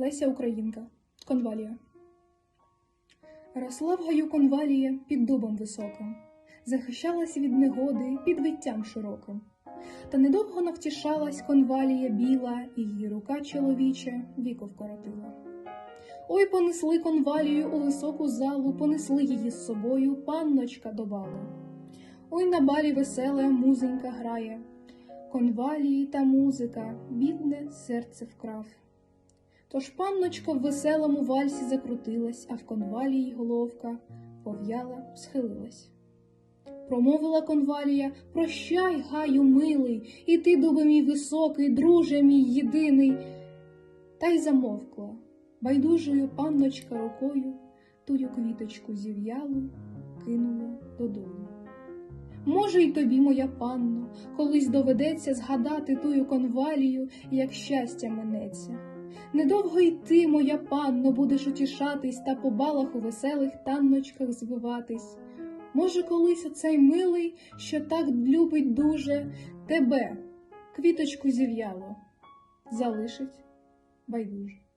Леся Українка. Конвалія. Росла в гаю конвалія під дубом високим, захищалась від негоди під виттям широким. Та недовго навтішалась конвалія біла, і її рука чоловіча віко вкоротила. Ой, понесли конвалію у високу залу, понесли її з собою панночка до балу. Ой, на балі веселе музенька грає, конвалії та музика, бідне серце вкрав. Тож панночка в веселому вальсі закрутилась, а в конвалії головка пов'яла, схилилась. Промовила конвалія Прощай, гаю, милий, і ти, дубе мій високий, друже мій єдиний. Та й замовкла, байдужою панночка рукою тую квіточку зів'ялу кинула додолу. Може, й тобі, моя панно, колись доведеться згадати тую конвалію, як щастя минеться. Недовго й ти, моя панно, будеш утішатись та по балах у веселих танночках звиватись. Може, колись оцей милий, що так любить дуже тебе, квіточку зів'яло, залишить байдуже.